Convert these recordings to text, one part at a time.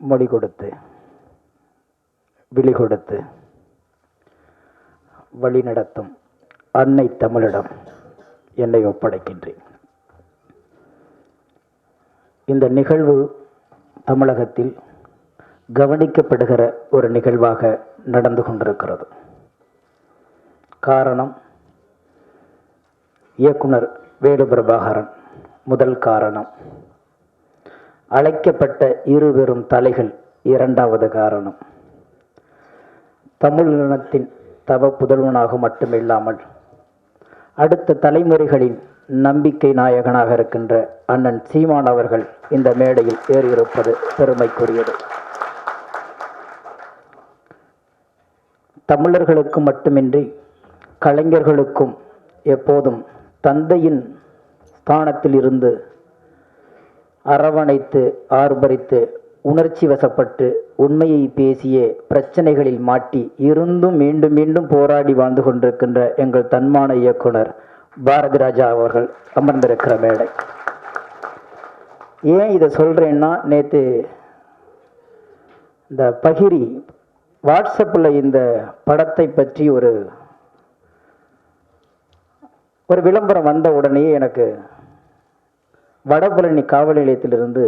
மொழி கொடுத்து விழி கொடுத்து வழி நடத்தும் அன்னை தமிழிடம் என்னை ஒப்படைக்கின்றேன். இந்த நிகழ்வு தமிழகத்தில் கவனிக்கப்படுகிற ஒரு நிகழ்வாக நடந்து கொண்டிருக்கிறது. காரணம் இயக்குனர் வேலு பிரபாகரன் முதல் காரணம் அழைக்கப்பட்ட இரு பெரும் தலைகள் இரண்டாவது காரணம். தமிழ் இனத்தின் தவ புதல்வனாக மட்டுமில்லாமல் அடுத்த தலைமுறைகளின் நம்பிக்கை நாயகனாக இருக்கின்ற அண்ணன் சீமான் அவர்கள் இந்த மேடையில் ஏறியிருப்பது பெருமைக்குரியது. தமிழர்களுக்கு மட்டுமின்றி கலைஞர்களுக்கும் எப்போதும் தந்தையின் ஸ்தானத்தில் இருந்து அரவணைத்து ஆர்ப்பரித்து உணர்ச்சி வசப்பட்டு உண்மையை பேசியே பிரச்சனைகளில் மாட்டி இருந்தும் மீண்டும் மீண்டும் போராடி வாழ்ந்து கொண்டிருக்கின்ற எங்கள் தன்மான இயக்குனர் பாரதி ராஜா அவர்கள் அமர்ந்திருக்கிற மேடை. ஏன் இதை சொல்கிறேன்னா நேற்று இந்த பகிரி வாட்ஸ்அப்பில் இந்த படத்தை பற்றி ஒரு ஒரு விளம்பரம் வந்த உடனே எனக்கு வடபழனி காவல் நிலையத்திலிருந்து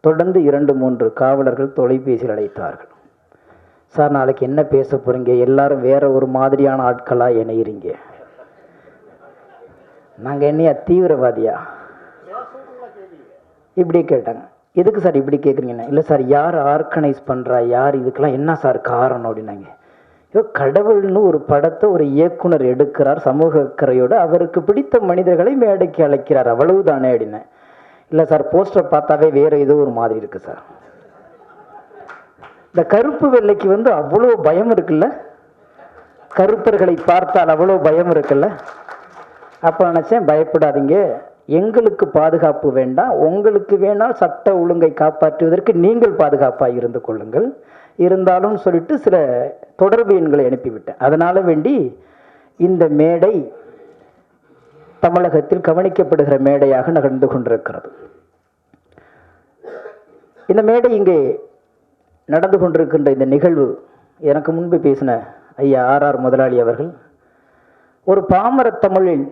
தொடர்ந்து இரண்டு மூன்று காவலர்கள் தொலைபேசியில் அழைத்தார்கள். சார் நாளைக்கு என்ன பேச போகிறீங்க எல்லாரும் வேற ஒரு மாதிரியான ஆட்களாக இணையிறீங்க நாங்கள் என்னையா தீவிரவாதியா? இப்படி கேட்டாங்க. எதுக்கு சார் இப்படி கேட்குறீங்கண்ணா இல்லை சார் யார் ஆர்கனைஸ் பண்ணுறா யார் இதுக்கெல்லாம் என்ன சார் காரணம்? அப்படின்னாங்க. ஐயோ கடவுள்னு ஒரு படத்தை ஒரு இயக்குனர் எடுக்கிறார் சமூக அக்கறையோடு. அவருக்கு பிடித்த மனிதர்களை மேடைக்கு அழைக்கிறார். அவ்வளவுதானே? அப்படின்னேன். இல்லை சார் போஸ்டர் பார்த்தாவே வேற ஏதோ ஒரு மாதிரி இருக்கு சார். இந்த கருப்பு வெள்ளைக்கு வந்து அவ்வளோ பயம் இருக்குல்ல? கருப்பர்களை பார்த்தால் அவ்வளோ பயம் இருக்குல்ல? அப்போ நினச்சேன் பயப்படாதீங்க. எங்களுக்கு பாதுகாப்பு வேண்டாம். உங்களுக்கு வேணால் சட்ட ஒழுங்கை காப்பாற்றுவதற்கு நீங்கள் பாதுகாப்பாக இருந்து கொள்ளுங்கள். இருந்தாலும் சொல்லிட்டு சில தொடர்பு எண்களை அனுப்பிவிட்டேன். அதனால் வேண்டி இந்த மேடை தமிழகத்தில் கவனிக்கப்படுகிற மேடையாக நகர்ந்து கொண்டிருக்கிறது. இந்த மேடை இங்கே நடந்து கொண்டிருக்கின்ற இந்த நிகழ்வு எனக்கு முன்பு பேசின ஐயா ஆர் ஆர் முதலாளி அவர்கள் ஒரு பாமர தமிழில்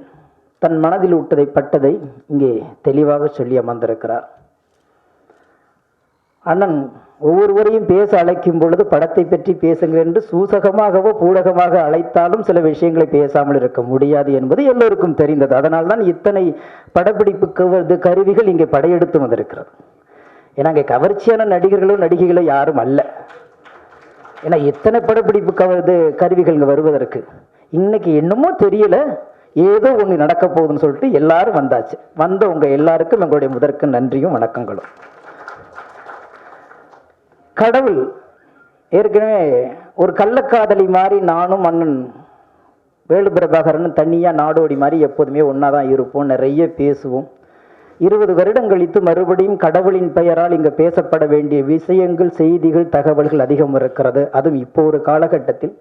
தன் மனதில் விட்டதை பட்டதை இங்கே தெளிவாக சொல்லி அமர்ந்திருக்கிறார். அண்ணன் ஒவ்வொருவரையும் பேச அழைக்கும் பொழுது படத்தை பற்றி பேசுங்கள் என்று சூசகமாகவோ பூடகமாக அழைத்தாலும் சில விஷயங்களை பேசாமல் இருக்க முடியாது என்பது எல்லோருக்கும் தெரிந்தது. அதனால் தான் இத்தனை படப்பிடிப்புக்கு கருவிகள் இங்கே படையெடுத்து வந்திருக்கிறது. ஏன்னா அங்கே கவர்ச்சியான நடிகர்களோ நடிகைகளோ யாரும் அல்ல. ஏன்னா எத்தனை படப்பிடிப்பு கவர்து கருவிகள் இங்கே வருவதற்கு இன்னைக்கு என்னமோ தெரியல. ஏதோ ஒன்று நடக்க போகுதுன்னு சொல்லிட்டு எல்லாரும் வந்தாச்சு. வந்த உங்கள் எல்லாருக்கும் எங்களுடைய முதற்கு நன்றியும் வணக்கங்களும். கடவுள் ஏற்கனவே ஒரு கள்ளக்காதலி மாதிரி நானும் அண்ணன் வேலு பிரபாகரன் தனியாக நாடோடி மாதிரி எப்போதுமே ஒன்றா தான் இருப்போம். நிறைய பேசுவோம். இருபது வருடம் கழித்து மறுபடியும் கடவுளின் பெயரால் இங்கே பேசப்பட வேண்டிய விஷயங்கள் செய்திகள் தகவல்கள் அதிகம் இருக்கிறது. அதுவும் இப்போ ஒரு காலகட்டத்தில்.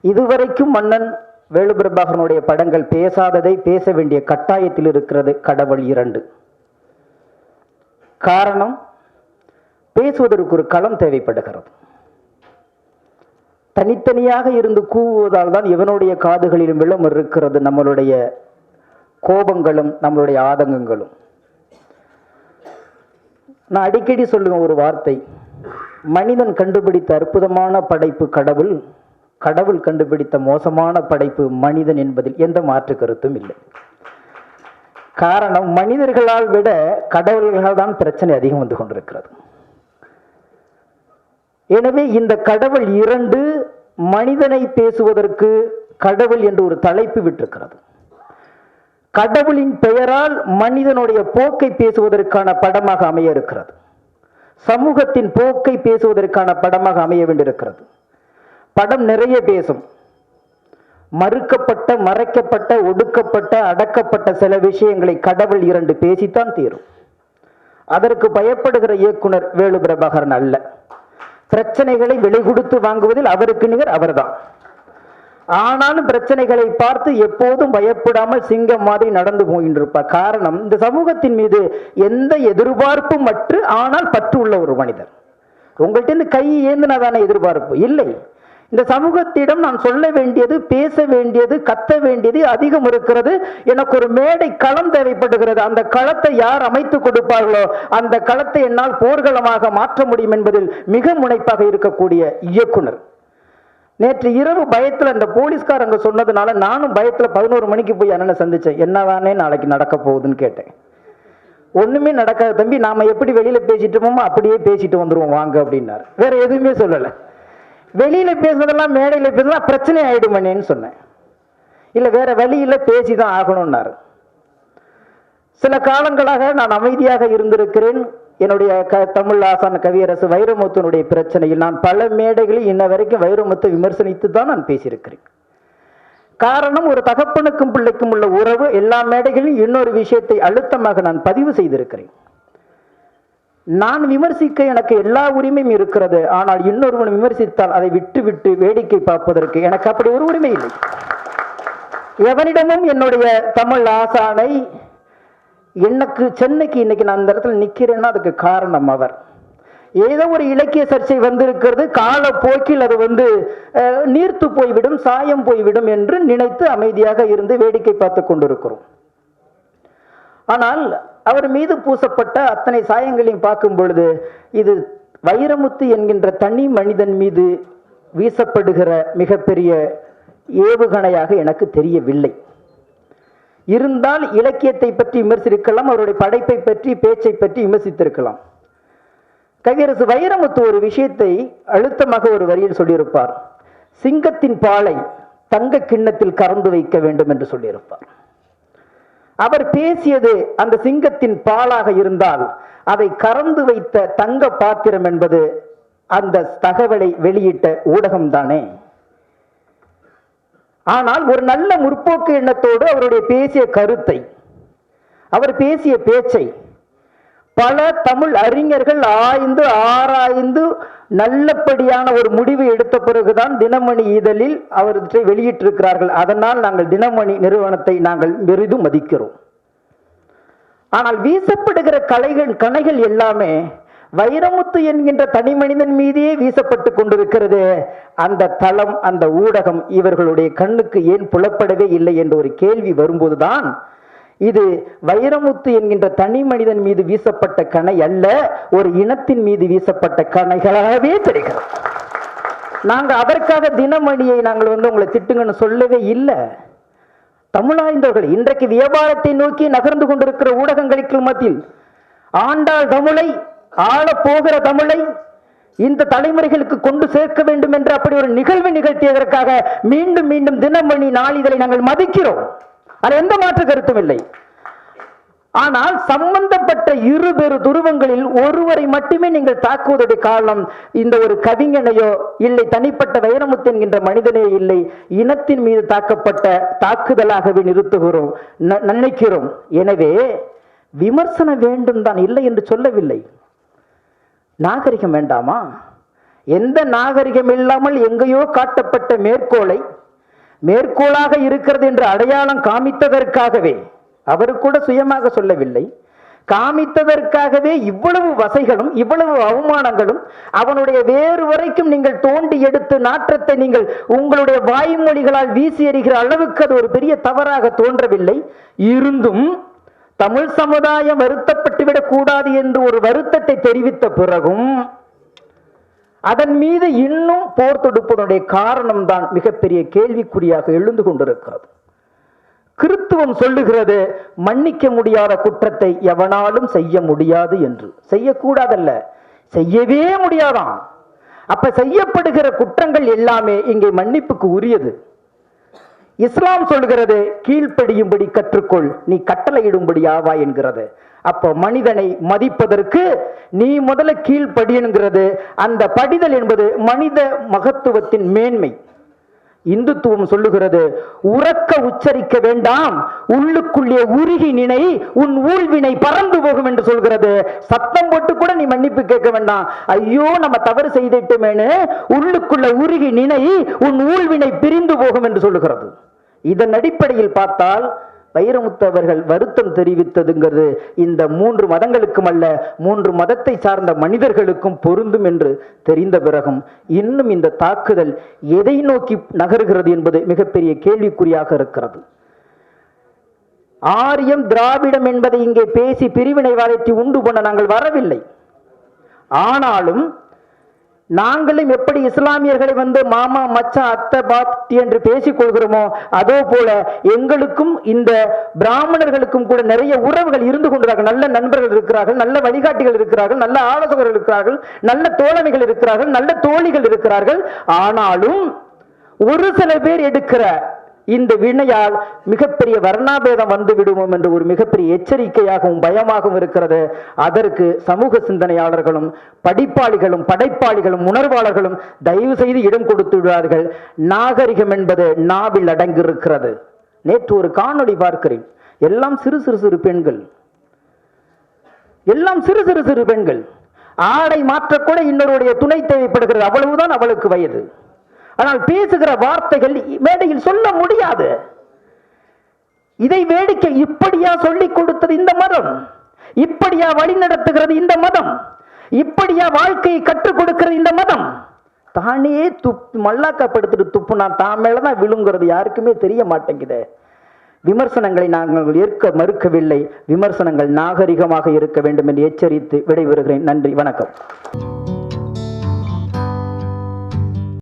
இதுவரைக்கும் மன்னன் வேலு பிரபாகரனுடைய படங்கள் பேசாததை பேச வேண்டிய கட்டாயத்தில் இருக்கிறது கடவுள் இரண்டு. காரணம் பேசுவதற்கு ஒரு களம் தேவைப்படுகிறது. தனித்தனியாக இருந்து கூவுவதால் தான் இவனுடைய காதுகளிலும் விளம் இருக்கிறது நம்மளுடைய கோபங்களும் நம்மளுடைய ஆதங்கங்களும். நான் அடிக்கடி சொல்லுவேன் ஒரு வார்த்தை. மனிதன் கண்டுபிடித்த அற்புதமான படைப்பு கடவுள் கடவுள் கண்டுபிடித்த மோசமான படைப்பு மனிதன் என்பதில் எந்த மாற்று கருத்தும் இல்லை. காரணம் மனிதர்களால் விட கடவுள்களால் தான் பிரச்சனை அதிகம் வந்து கொண்டிருக்கிறது. எனவே இந்த கடவுள் இரண்டு மனிதனை பேசுவதற்கு கடவுள் என்று ஒரு தலைப்பு விட்டிருக்கிறது. கடவுளின் பெயரால் மனிதனுடைய போக்கை பேசுவதற்கான படமாக அமைய இருக்கிறது. சமூகத்தின் போக்கை பேசுவதற்கான படமாக அமைய வேண்டியிருக்கிறது. படம் நிறைய பேசும். மறுக்கப்பட்ட மறைக்கப்பட்ட ஒடுக்கப்பட்ட அடக்கப்பட்ட சில விஷயங்களை கடவுள் இரண்டு பேசித்தான் தீரும். அதற்கு பயப்படுகிற இயக்குனர் வேலு பிரபாகரன் அல்ல. பிரச்சனைகளை விலை கொடுத்து வாங்குவதில் அவருக்கு நிகர் அவர்தான். ஆனாலும் பிரச்சனைகளை பார்த்து எப்போதும் பயப்படாமல் சிங்கம் மாதிரி நடந்து போகின்றிருப்பார் காரணம் இந்த சமூகத்தின் மீது எந்த எதிர்பார்ப்பும் மற்று ஆனால் பற்று உள்ள ஒரு மனிதர். உங்கள்கிட்ட இருந்து கை ஏந்தினா தானே எதிர்பார்ப்பு? இல்லை. இந்த சமூகத்திடம் நான் சொல்ல வேண்டியது பேச வேண்டியது கத்த வேண்டியது அதிகம் இருக்கிறது. எனக்கு ஒரு மேடை களம் தேவைப்படுகிறது. அந்த களத்தை யார் அமைத்து கொடுப்பார்களோ அந்த களத்தை என்னால் போர்க்களமாக மாற்ற முடியும் என்பதில் மிக முனைப்பாக இருக்கக்கூடிய இயக்குனர். நேற்று இரவு பயத்தில் அந்த போலீஸ்காரங்க சொன்னதுனால நானும் பயத்தில் பதினோரு மணிக்கு போய் அண்ணனை சந்தித்தேன் என்னதானே நாளைக்கு நடக்க போகுதுன்னு கேட்டேன். ஒன்றுமே நடக்காது. தம்பி நாம் எப்படி வெளியில் பேசிட்டோமோ அப்படியே பேசிட்டு வந்துடுவோம் வாங்க அப்படின்னாரு. வேற எதுவுமே சொல்லலை. வெளியில பேசுனதெல்லாம் மேடையில பேசுனா பிரச்சனை ஆயிடுமேன்னு சொன்னேன். இல்ல வேற வழியில பேசிதான் ஆகணும்னாரு. சில காலங்களாக நான் அமைதியாக இருந்திருக்கிறேன். என்னுடைய க தமிழ் ஆசான கவியரசு வைரமுத்துனுடைய பிரச்சனையில் நான் பல மேடைகளில் இன்ன வரைக்கும் வைரமுத்தை விமர்சனித்து தான் நான் பேசியிருக்கிறேன். காரணம் ஒரு தகப்பனுக்கும் பிள்ளைக்கும் உள்ள உறவு எல்லா மேடைகளிலும் இன்னொரு விஷயத்தை அழுத்தமாக நான் பதிவு செய்திருக்கிறேன். நான் விமர்சிக்க எனக்கு எல்லா உரிமையும் இருக்கிறது. ஆனால் இன்னொருவன் விமர்சித்தால் அதை விட்டு விட்டு வேடிக்கை பார்ப்பதற்கு எனக்கு அப்படி ஒரு உரிமை இல்லை. எவனிடமும் என்னுடைய தமிழ் ஆசானை எனக்கு சென்னைக்கு இன்னைக்கு நான் அந்த இடத்துல நிற்கிறேன்னா அதுக்கு காரணம் அவர். ஏதோ ஒரு இலக்கிய சர்ச்சை வந்திருக்கிறது. காலப்போக்கில் அது வந்து நீர்த்து போய்விடும் சாயம் போய்விடும் என்று நினைத்து அமைதியாக இருந்து வேடிக்கை பார்த்து கொண்டிருக்கிறோம். ஆனால் அவர் மீது பூசப்பட்ட அத்தனை சாயங்களையும் பார்க்கும் பொழுது இது வைரமுத்து என்கின்ற தனி மனிதன் மீது வீசப்படுகிற மிகப்பெரிய ஏவுகணையாக எனக்கு தெரியவில்லை. இருந்தால் இலக்கியத்தை பற்றி விமர்சிக்கலாம் அவருடைய படைப்பை பற்றி பேச்சை பற்றி விமர்சித்திருக்கலாம். கவியரசு வைரமுத்து ஒரு விஷயத்தை அழுத்தமாக ஒரு வரியில் சொல்லியிருப்பார். சிங்கத்தின் பாலை தங்க கிண்ணத்தில் கறந்து வைக்க வேண்டும் என்று சொல்லியிருப்பார். அவர் பேசியது அந்த சிங்கத்தின் பாலாக இருந்தால் அதை கறந்து வைத்த தங்க பாத்திரம் என்பது அந்த தகவலை வெளியிட்ட ஊடகம் தானே ஆனால் ஒரு நல்ல முற்போக்கு எண்ணத்தோடு அவருடைய பேசிய கருத்தை அவர் பேசிய பேச்சை பல தமிழ் அறிஞர்கள் ஆய்ந்து ஆராய்ந்து நல்லபடியான ஒரு முடிவு எடுத்த பிறகுதான் தினமணி இதழில் அவற்றை வெளியிட்டிருக்கிறார்கள். அதனால் நாங்கள் தினமணி நிறுவனத்தை நாங்கள் பெரிதும் மதிக்கிறோம். ஆனால் வீசப்படுகிற கலைகள் கணைகள் எல்லாமே வைரமுத்து என்கின்ற தனி மனிதன் மீதே வீசப்பட்டு கொண்டிருக்கிறது. அந்த தளம் அந்த ஊடகம் இவர்களுடைய கண்ணுக்கு ஏன் புலப்படவே இல்லை என்ற ஒரு கேள்வி வரும்போதுதான் இது வைரமுத்து என்கின்ற தனி மனிதன் மீது வீசப்பட்ட கணை அல்ல ஒரு இனத்தின் மீது வீசப்பட்ட கணைகளாகவே தெரிகிறது. நாங்க அதற்காக தினமணியை நாங்கள் வந்து உங்களை திட்டுங்கன்னு சொல்லவே இல்லை. தமிழாய்ந்தவர்கள் இன்றைக்கு வியாபாரத்தை நோக்கி நகர்ந்து கொண்டிருக்கிற ஊடகங்களுக்கு மத்தியில் ஆண்டாள் தமிழை ஆளப் போகிற தமிழை இந்த தலைமுறைகளுக்கு கொண்டு சேர்க்க வேண்டும் என்று அப்படி ஒரு நிகழ்வு நிகழ்த்தியதற்காக மீண்டும் மீண்டும் தினமணி நாளிதழை நாங்கள் மதிக்கிறோம். அது எந்த மாற்று கருத்தும் இல்லை. ஆனால் சம்பந்தப்பட்ட இரு பெரு துருவங்களில் ஒருவரை மட்டுமே நீங்கள் தாக்குவதற்கு காரணம் இந்த ஒரு கவிஞனையோ இல்லை தனிப்பட்ட வைரமுத்து என்கின்ற மனிதனே இல்லை. இனத்தின் மீது தாக்கப்பட்ட தாக்குதலாகவே நிறுத்துகிறோம் ந- நினைக்கிறோம். எனவே விமர்சனம் வேண்டும் தான் இல்லை என்று சொல்லவில்லை. நாகரிகம் வேண்டாமா? எந்த நாகரிகம் இல்லாமல் எங்கேயோ காட்டப்பட்ட மேற்கோளை மேற்கோளாக இருக்கிறது என்று அடையாளம் காமித்ததற்காகவே அவர் கூட சுயமாக சொல்லவில்லை. காமித்ததற்காகவே இவ்வளவு வசைகளும் இவ்வளவு அவமானங்களும் அவனுடைய வேறு வரைக்கும் நீங்கள் தோண்டி எடுத்து நாற்றத்தை நீங்கள் உங்களுடைய வாய்மொழிகளால் வீசி எறிகிற அளவுக்கு அது ஒரு பெரிய தவறாக தோன்றவில்லை. இருந்தும் தமிழ் சமுதாயம் வருத்தப்பட்டுவிடக் கூடாது என்று ஒரு வருத்தத்தை தெரிவித்த பிறகும் அதன் மீது இன்னும் போர் தொடுப்பதனுடைய காரணம்தான் மிகப்பெரிய கேள்விக்குறியாக எழுந்து கொண்டிருக்கிறது. கிறித்துவம் சொல்லுகிறது மன்னிக்க முடியாத குற்றத்தை எவனாலும் செய்ய முடியாது என்று. செய்யக்கூடாதல்ல. செய்யவே முடியாதாம் அப்ப செய்யப்படுகிற குற்றங்கள் எல்லாமே இங்கே மன்னிப்புக்கு உரியது. இஸ்லாம் சொல்கிறது கீழ்ப்படியும்படி கற்றுக்கொள் நீ கட்டளையிடும்படி ஆவா என்கிறது. அப்போ மனிதனை மதிப்பதற்கு நீ முதல்ல கீழ்ப்படியணுங்கிறது அந்த படிதல் என்பது மனித மகத்துவத்தின் மேன்மை. இந்துத்துவம் சொல்லுகிறது உறக்க உச்சரிக்க வேண்டாம் உள்ளுக்குள்ளே உருகி நினை உன் ஊழ்வினை பறந்து போகும் என்று சொல்கிறது. சத்தம் போட்டு கூட நீ மன்னிப்பு கேட்க வேண்டாம். ஐயோ நம்ம தவறு செய்திட்டுமேனு உள்ளுக்குள்ள உருகி நினை உன் ஊழ்வினை பிரிந்து போகும் என்று சொல்லுகிறது. இதன் அடிப்படையில் பார்த்தால் வைரமுத்து அவர்கள் வருத்தம் தெரிவித்ததுங்கிறது இந்த மூன்று மதங்களுக்கும் அல்ல மூன்று மதத்தை சார்ந்த மனிதர்களுக்கும் பொருந்தும் என்று தெரிந்த பிறகும் இன்னும் இந்த தாக்குதல் எதை நோக்கி நகருகிறது என்பது மிகப்பெரிய கேள்விக்குறியாக இருக்கிறது. ஆரியம் திராவிடம் என்பதை இங்கே பேசி பிரிவினைவாதத்தை உண்டு பண்ண நாங்கள் வரவில்லை. ஆனாலும் நாங்களும் எப்படி இஸ்லாமியர்களை வந்து மாமா மச்சா அத்தை பாப்தி என்று பேசிக் கொள்கிறோமோ அதே போல எங்களுக்கும் இந்த பிராமணர்களுக்கும் கூட நிறைய உறவுகள் இருந்து கொண்டிருக்கிறார்கள். நல்ல நண்பர்கள் இருக்கிறார்கள் நல்ல வழிகாட்டிகள் இருக்கிறார்கள் நல்ல ஆலோசகர்கள் இருக்கிறார்கள் நல்ல தோழமைகள் இருக்கிறார்கள் நல்ல தோழிகள் இருக்கிறார்கள். ஆனாலும் ஒரு சில பேர் எடுக்கிற இந்த வினையால் மிகப்பெரிய வர்ணாபேதம் வந்து விடுவோம் என்று ஒரு மிகப்பெரிய எச்சரிக்கையாகவும் பயமாகவும் இருக்கிறது. அதற்கு சமூக சிந்தனையாளர்களும் படிப்பாளிகளும் படைப்பாளிகளும் உணர்வாளர்களும் தயவு செய்து இடம் கொடுத்து விடுவார்கள். நாகரிகம் என்பது நாவில் அடங்கியிருக்கிறது. நேற்று ஒரு காணொளி பார்க்கிறேன். எல்லாம் சிறு சிறு சிறு பெண்கள். எல்லாம் சிறு சிறு சிறு பெண்கள். ஆடை மாற்றக்கூட இன்னொருடைய துணை தேவைப்படுகிறது. அவ்வளவுதான் அவளுக்கு வயது. ஆனால் பேசுகிற வார்த்தைகள் மேடையில் சொல்ல முடியாது. இதை வேடிக்கை இப்படியா சொல்லிக் கொடுத்தது இந்த மதம்? இப்படியா வழி நடத்துகிறது இந்த மதம்? இப்படியா வாழ்க்கையை கற்றுக் கொடுக்கிறது இந்த மதம்? தானே துப் மல்லாக்கப்படுத்திட்டு துப்புனா தான் மேலதான் விழுங்குறது யாருக்குமே தெரிய மாட்டேங்குது. விமர்சனங்களை நாங்கள் ஏற்க மறுக்கவில்லை. விமர்சனங்கள் நாகரிகமாக இருக்க வேண்டும் என்று எச்சரித்து விடைபெறுகிறேன். நன்றி. வணக்கம்.